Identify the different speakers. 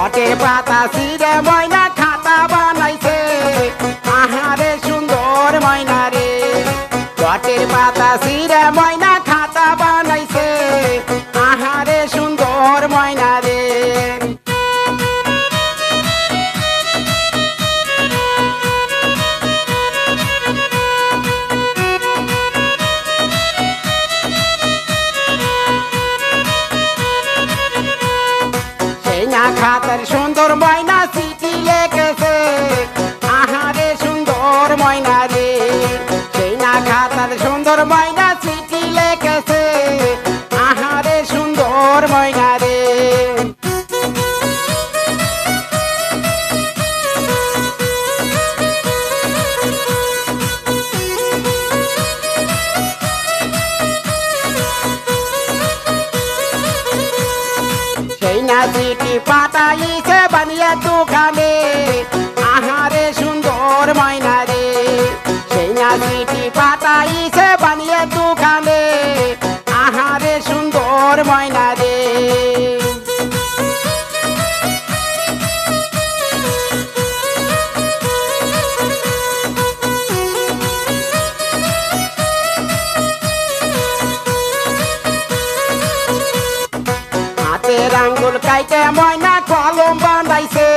Speaker 1: পাতা সিরে ময়না খাতা বানাইছে। আহারে সুন্দর ময়না রে। গাছের পাতা সিরে ময়না খাতা বানাইছে। না খাতার সুন্দর ময়না চিঠি লেখেছে। আহারে সুন্দর ময়না রে। সেই না খাতার সুন্দর ময়না চিঠি লেখেছে। আহারে সুন্দর ময়না রে। সেই না চিঠি পাঠাইছে বানিয়ে দোকানে আহারে সুন্দর ময়না রে। সেই না চিঠি পাঠাইছে আঙ্গুল কাইতে ময়না কলম বানাইছে।